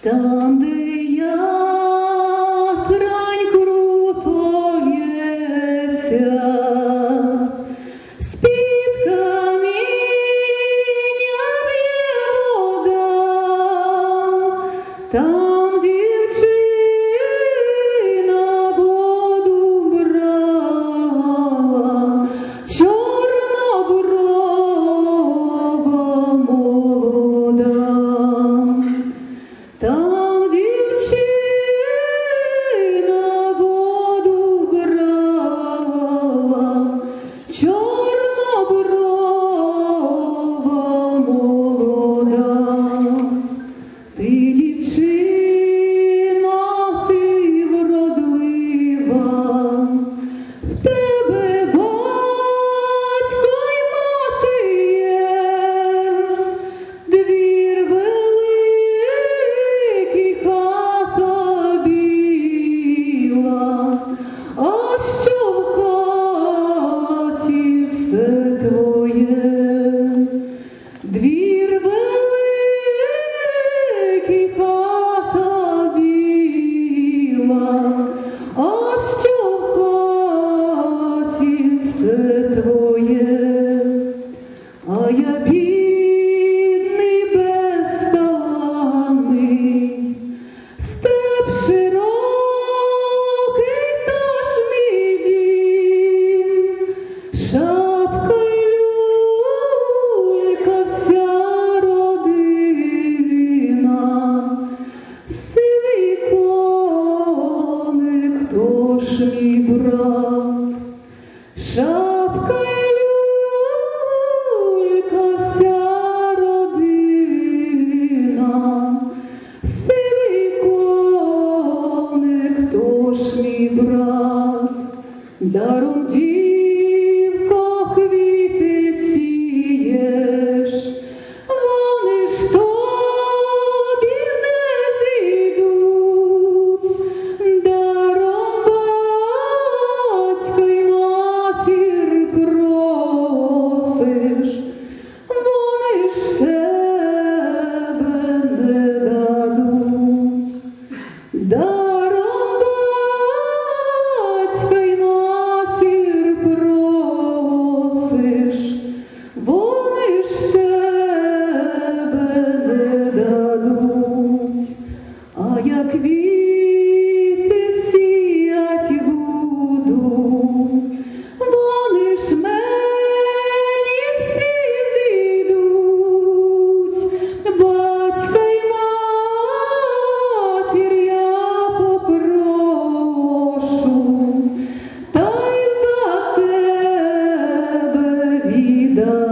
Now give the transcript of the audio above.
Там, де я трань круто в'ється, з-під каміння б'є вода, Чорноброва молода, ти дівчина, вродлива, в тебе батько й мати двір великий хата. Шапка люлька вся родина, сивий коник, брат, шапка люлька вся родина, сивий коник, хто брат, даром дій. the